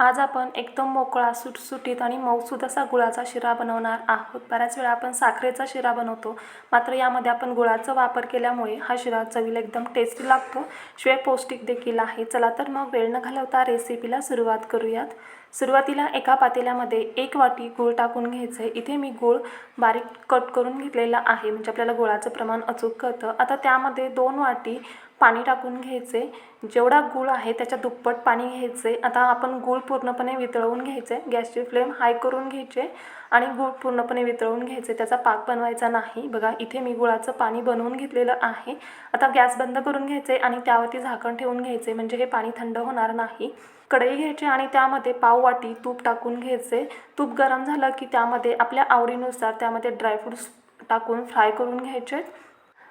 आज आपण एकदम मोकळा सुटसुटीत आणि मऊसूद असा गुळाचा शिरा बनवणार आहोत. बऱ्याच वेळा आपण साखरेचा शिरा बनवतो. मात्र यामध्ये आपण गुळाचा वापर केल्यामुळे हा शिरा चवीला एकदम टेस्टी लागतो. शिवाय पौष्टिक देखील आहे. चला तर मग वेळ न घालवता रेसिपीला सुरुवात करूयात. सुरुवातीला एका पातेल्यामध्ये एक वाटी गूळ टाकून घ्यायचं आहे इथे मी गूळ बारीक कट करून घेतलेला आहे. म्हणजे आपल्याला गुळाचं प्रमाण अचूक कळतं. आता त्यामध्ये दोन वाटी पाणी टाकून घ्यायचे. जेवढा गूळ आहे त्याच्या दुप्पट पाणी घ्यायचे. आता आपण गूळ पूर्णपणे वितळवून घ्यायचे. गॅसची फ्लेम हाय करून घ्यायचे आणि गूळ पूर्णपणे वितळवून घ्यायचे. त्याचा पाक बनवायचा नाही. बघा इथे मी गुळाचं पाणी बनवून घेतलेलं आहे. आता गॅस बंद करून घ्यायचे आणि त्यावरती झाकण ठेवून घ्यायचे. म्हणजे हे पाणी थंड होणार नाही. कढई घ्यायची आणि त्यामध्ये पाव वाटी तूप टाकून घ्यायचे. तूप गरम झालं की त्यामध्ये आपल्या आवडीनुसार त्यामध्ये ड्रायफ्रूट्स टाकून फ्राय करून घ्यायचे.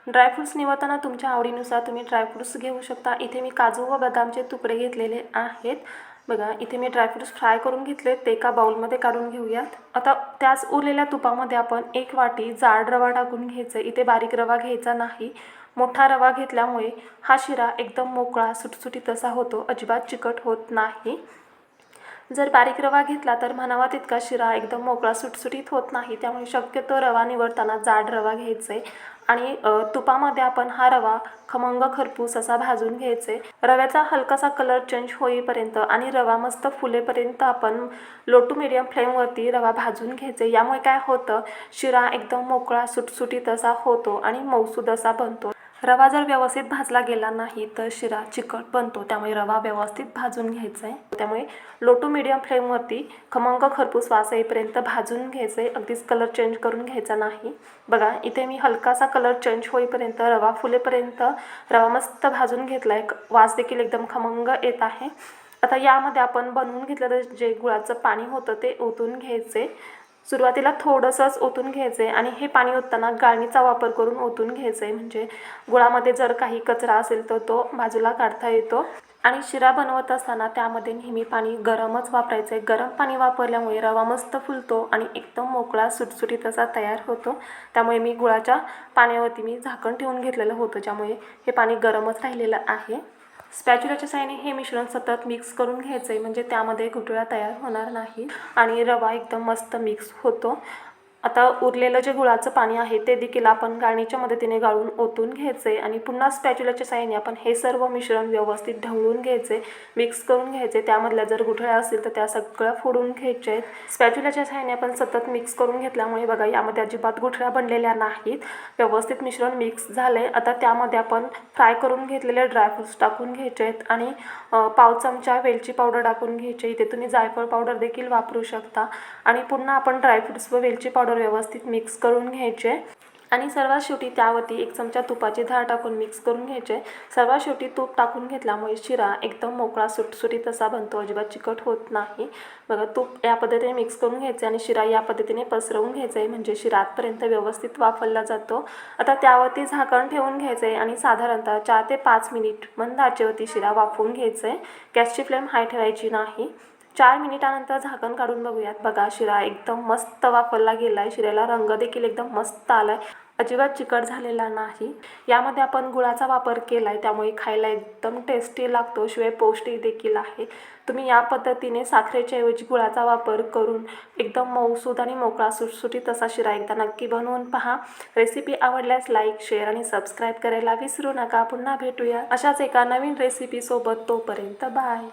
ड्रायफ्रूट्स निवडताना तुमच्या आवडीनुसार तुम्ही ड्रायफ्रूट्स घेऊ शकता. इथे मी काजू व बदामचे तुकडे घेतलेले आहेत. बघा इथे मी ड्रायफ्रूट्स फ्राय करून घेतले ते एका बाउलमध्ये काढून घेऊयात. आता त्याच उरलेल्या तुपामध्ये आपण एक वाटी जाड रवा टाकून घ्यायचं. इथे बारीक रवा घ्यायचा नाही. मोठा रवा घेतल्यामुळे हा शिरा एकदम मोकळा सुटसुटीत असा होतो. अजिबात चिकट होत नाही. जर बारीक रवा घेतला तर म्हणावा तितका शिरा एकदम मोकळा सुटसुटीत होत नाही. त्यामुळे शक्यतो रवा निवडताना जाड रवा घ्यायचा आहे आणि तुपामध्ये आपण हा रवा खमंग खरपूस असा भाजून घ्यायचे. रव्याचा हलकासा कलर चेंज होईपर्यंत आणि रवा मस्त फुलेपर्यंत आपण लो टू मिडियम फ्लेमवरती रवा भाजून घ्यायचे. यामुळे काय होतं शिरा एकदम मोकळा सुटसुटीत असा होतो आणि मऊसूद असा बनतो. रवा जर व्यवस्थित भाजला गेला नाही तर शिरा चिकट बनतो. त्यामुळे रवा व्यवस्थित भाजून घ्यायचा आहे त्यामुळे लो टू मिडियम फ्लेमवरती खमंग खरपूस वास येईपर्यंत भाजून घ्यायचं आहे अगदीच कलर चेंज करून घ्यायचा नाही. बघा इथे मी हलकासा कलर चेंज होईपर्यंत रवा फुलेपर्यंत रवा मस्त भाजून घेतला आहे वास देखील एकदम खमंग येत आहे. आता यामध्ये आपण बनवून घेतलेलं जे गुळाचं पाणी होतं ते ओतून घ्यायचे सुरुवातीला थोडंसंच ओतून घ्यायचं आहे आणि हे पाणी ओतताना गाळणीचा वापर करून ओतून घ्यायचं आहे म्हणजे गुळामध्ये जर काही कचरा असेल तर तो बाजूला काढता येतो. आणि शिरा बनवत असताना त्यामध्ये नेहमी पाणी गरमच वापरायचं आहे गरम पाणी वापरल्यामुळे रवा मस्त फुलतो आणि एकदम मोकळा सुटसुटीत असा तयार होतो. त्यामुळे मी गुळाच्या पाण्यावरती मी झाकण ठेवून घेतलेलं होतं ज्यामुळे हे पाणी गरमच राहिलेलं आहे. स्पॅच्युलाच्या साहाय्याने हे मिश्रण सतत मिक्स करून घ्यायचं आहे म्हणजे त्यामध्ये गुठळ्या तयार होणार नाही. आणि रवा एकदम मस्त मिक्स होतो. आता उरलेलं जे गुळाचं पाणी आहे ते देखील आपण गाळणीच्या मदतीने गाळून ओतून घ्यायचे आणि पुन्हा स्पॅच्युलाच्या साहाय्याने आपण हे सर्व मिश्रण व्यवस्थित ढवळून घ्यायचे मिक्स करून घ्यायचे. त्यामधल्या जर गुठळ्या असतील तर त्या सगळ्या फोडून घ्यायच्या आहेत. स्पॅच्युलाच्या साहाय्याने आपण सतत मिक्स करून घेतल्यामुळे बघा यामध्ये अजिबात गुठळ्या बनलेल्या नाहीत. व्यवस्थित मिश्रण मिक्स झालं आहे आता त्यामध्ये आपण फ्राय करून घेतलेले ड्रायफ्रुट्स टाकून घ्यायचे आहेत आणि पाव चमचा वेलची पावडर टाकून घ्यायची इथे तुम्ही जायफळ पावडर देखील वापरू शकता. आणि पुन्हा आपण ड्रायफ्रुट्स व वेलची पावडर व्यवस्थित मिक्स करून घ्यायचे. आणि सर्वात शेवटी त्यावरती एक चमचा तुपाची धार टाकून मिक्स करून घ्यायचे. सर्वात शेवटी तूप टाकून घेतल्यामुळे शिरा एकदम मोकळा सुटसुटीत असा बनतो. अजिबात चिकट होत नाही. बघा तूप या पद्धतीने मिक्स करून घ्यायचे आणि शिरा या पद्धतीने पसरवून घ्यायचं. आहे म्हणजे शिरा आतपर्यंत व्यवस्थित वापरला जातो. आता त्यावरती झाकण ठेवून घ्यायचं आहे आणि साधारणतः चार ते पाच मिनिट मंद आचेवरती शिरा वाफवून घ्यायचं. आहे गॅसची फ्लेम हाय ठेवायची नाही. चार मिनिटानंतर झाकण काढून बघूयात. बघा शिरा एकदम मस्त वापरला गेला आहे शिऱ्याला रंग देखील एकदम मस्त आला आहे अजिबात चिकट झालेला नाही. यामध्ये आपण गुळाचा वापर केला आहे त्यामुळे खायला एकदम टेस्टी लागतो. शिवाय पौष्टिक देखील आहे. तुम्ही या पद्धतीने साखरेच्या ऐवजी गुळाचा वापर करून एकदम मऊसूद आणि मोकळा सुटसुटीत असा शिरा एकदा नक्की बनवून पहा. रेसिपी आवडल्यास लाईक शेअर आणि सबस्क्राईब करायला विसरू नका. पुन्हा भेटूया अशाच एका नवीन रेसिपीसोबत तोपर्यंत बाय